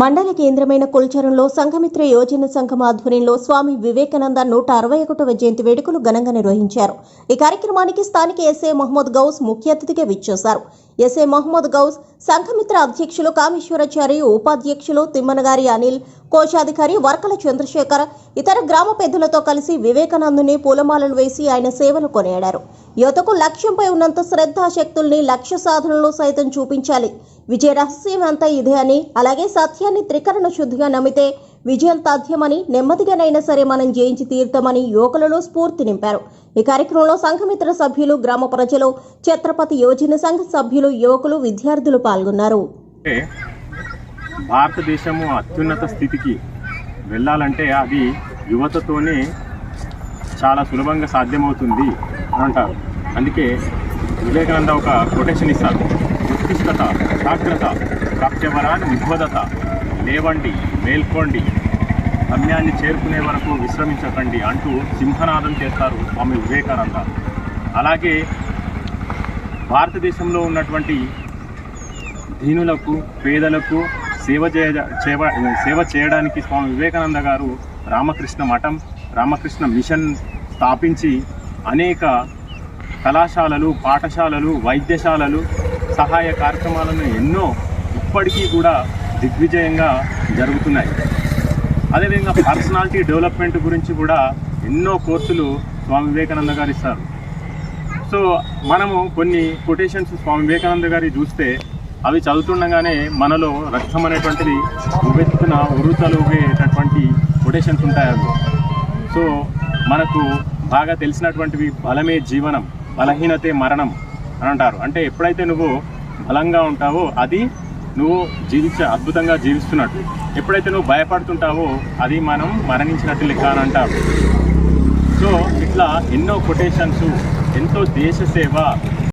మండల కేంద్రమైన కుల్చరంలో సంఘమిత్ర యోజన సంఘం ఆధ్వర్యంలో స్వామి వివేకానంద నూట అరవై ఒకటవ జయంతి వేడుకలు ఘనంగా నిర్వహించారు. ఈ కార్యక్రమానికి స్థానిక ఎస్ఏ మహమ్మద్ గౌస్ ముఖ్య అతిథిగా విచ్చేశారు. ఎస్ఏ మహమ్మద్ గౌస్ సంఘమిత్ర అధ్యక్షులు కామేశ్వరాచారి ఉపాధ్యక్షులు తిమ్మనగారి అనిల్ కోశాధికారి వర్కల చంద్రశేఖర్ ఇతర గ్రామ పెద్దలతో కలిసి వివేకానందుని పూలమాలలు వేసి ఆయన సేవలు కొనియాడారు. యువతకు లక్ష్యంపై ఉన్నంత శ్రద్ధాశక్తుల్ని లక్ష్య సాధనలో సైతం చూపించాలి. విజయ రహస్యం అంతా ఇదే అని అలాగే సత్యాన్ని త్రికరణ శుద్ధిగా నమ్మితే విజయం తథ్యమని నెమ్మదిగానైనా సరే మనం జయించి తీర్థమని యువకులలో స్ఫూర్తి నింపారు. ఈ కార్యక్రమంలో సంఘమిత్ర సభ్యులు గ్రామ ప్రజలు ఛత్రపతి యువజన సంఘ సభ్యులు యువకులు విద్యార్థులు పాల్గొన్నారు. అంటే భారతదేశము అత్యున్నత స్థితికి వెళ్ళాలంటే అది యువతతోనే చాలా సులభంగా సాధ్యమవుతుంది అని అంటారు. అందుకే వివేకానంద ఒక కొటేషన్ ఇస్తారు. ఉత్కృష్టత జాగ్రత్త ప్రాప్త్యవరాన్ని నిబోధత లేవండి మేల్కోండి. గమ్యాన్ని చేరుకునే వరకు విశ్రమించకండి అంటూ సింహనాదం చేస్తారు స్వామి వివేకానంద. అలాగే భారతదేశంలో ఉన్నటువంటి దీనులకు పేదలకు సేవ చేయ సేవ చేయడానికి స్వామి వివేకానంద గారు రామకృష్ణ మఠం రామకృష్ణ మిషన్ స్థాపించి అనేక కళాశాలలు పాఠశాలలు వైద్యశాలలు సహాయ కార్యక్రమాలను ఎన్నో ఇప్పటికీ కూడా దిగ్విజయంగా జరుగుతున్నాయి. అదేవిధంగా పర్సనాలిటీ డెవలప్మెంట్ గురించి కూడా ఎన్నో కోర్సులు స్వామి వివేకానంద గారు ఇస్తారు. సో మనము కొన్ని కొటేషన్స్ స్వామి వివేకానంద గారి చూస్తే అవి చదువుతుండగానే మనలో రక్తం అనేటువంటిది ఉవ్వెత్తున ఉరుతలుగేటటువంటి కొటేషన్స్ ఉంటాయి అవి సో మనకు బాగా తెలిసినటువంటివి బలమే జీవనం బలహీనతే మరణం అని అంటారు. అంటే ఎప్పుడైతే నువ్వు బలంగా ఉంటావో అది నువ్వు జీవించే అద్భుతంగా జీవిస్తున్నట్టు. ఎప్పుడైతే నువ్వు భయపడుతుంటావో అది మనం మరణించినట్టు లెక్క అని అంటారు. సో ఇట్లా ఎన్నో కొటేషన్స్ ఎంతో దేశ సేవ